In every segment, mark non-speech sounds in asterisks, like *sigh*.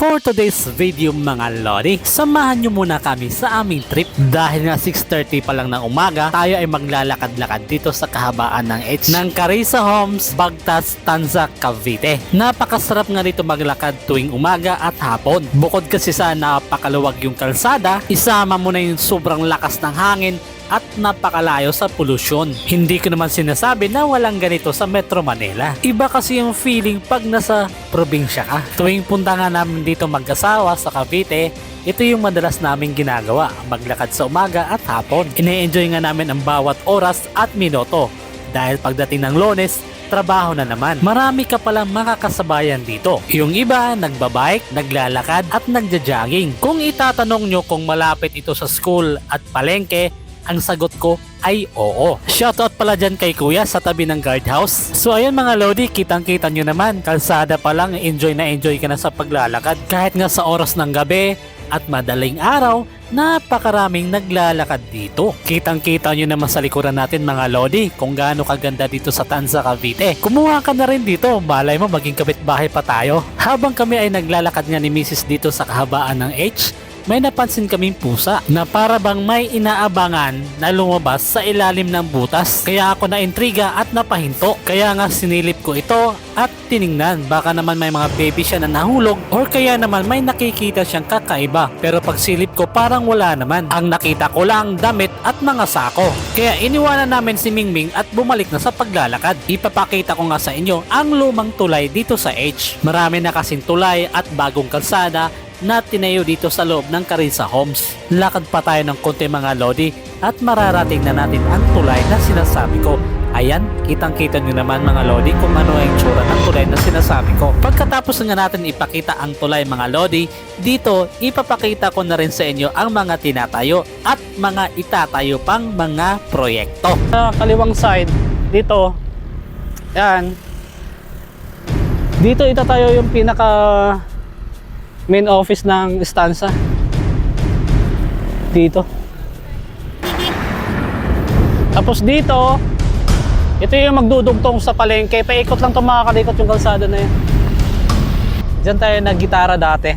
For today's video mga Lodi, samahan nyo muna kami sa aming trip. Dahil nga 6.30 pa lang ng umaga, tayo ay maglalakad-lakad dito sa kahabaan ng H ng Carissa Homes, Bagtas, Tanza, Cavite. Napakasarap nga dito maglakad tuwing umaga at hapon. Bukod kasi sa napakaluwag yung kalsada, isama mo na yung sobrang lakas ng hangin at napakalayo sa polusyon. Hindi ko naman sinasabi na walang ganito sa Metro Manila. Iba kasi yung feeling pag nasa probinsya ka. Tuwing punta nga namin dito mag-asawa sa Cavite, ito yung madalas naming ginagawa, maglakad sa umaga at hapon. Ine-enjoy nga namin ang bawat oras at minuto dahil pagdating ng lones, trabaho na naman. Marami ka palang makakasabayan dito. Yung iba, nagbabike, naglalakad at nagja-jogging. Kung itatanong nyo kung malapit ito sa school at palengke, ang sagot ko ay oo. Shoutout pala dyan kay kuya sa tabi ng guardhouse. So ayun mga Lodi, kitang kita nyo naman. Kalsada pa lang, enjoy na enjoy ka na sa paglalakad. Kahit nga sa oras ng gabi at madaling araw, napakaraming naglalakad dito. Kitang kita nyo naman sa likuran natin mga Lodi kung gaano kaganda dito sa Tanza Cavite. Kumuha ka na rin dito, malay mo maging kapitbahay pa tayo. Habang kami ay naglalakad nga ni Mrs. dito sa kahabaan ng H, may napansin kaming pusa na para bang may inaabangan na lumabas sa ilalim ng butas. Kaya ako na-intriga at napahinto. Kaya nga sinilip ko ito at tiningnan. Baka naman may mga baby siya na nahulog or kaya naman may nakikita siyang kakaiba. Pero pagsilip ko parang wala naman. Ang nakita ko lang damit at mga sako. Kaya iniwanan namin si Mingming at bumalik na sa paglalakad. Ipapakita ko nga sa inyo ang lumang tulay dito sa H. Marami na kasing tulay at bagong kalsada na tinayo dito sa loob ng Carissa Homes. Lakad pa tayo ng konti mga lodi at mararating na natin ang tulay na sinasabi ko. Ayan, kitang-kita nyo naman mga lodi kung ano ang tsura ng tulay na sinasabi ko. Pagkatapos nga natin ipakita ang tulay mga lodi, dito ipapakita ko na rin sa inyo ang mga tinatayo at mga itatayo pang mga proyekto. Sa kaliwang side, dito, yan, dito itatayo yung pinaka main office ng stanza dito. Tapos dito ito yung magdudugtong sa palengke. Paikot lang itong makakalikot yung kalsada na yun. Dyan tayo naggitara dati.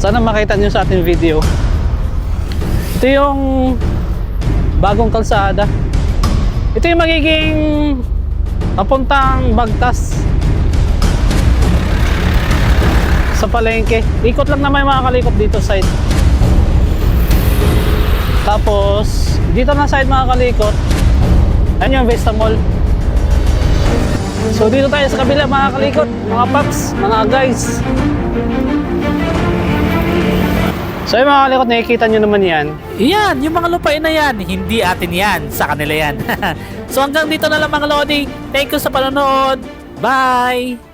Sana makita nyo sa ating video. Ito yung bagong kalsada. Ito yung magiging papuntang Bagtas palengke. Ikot lang naman yung makakalikot dito side. Tapos, dito na side makakalikot. Ayan yung Vesta Mall. So dito tayo sa kabila makakalikot, mga paps, mga guys. So yung mga kalikot, nakikita nyo naman yan. Yan, yung mga lupain na yan, hindi atin yan, sa kanila yan. *laughs* so hanggang dito na lang mga Lodi. Thank you sa panonood. Bye!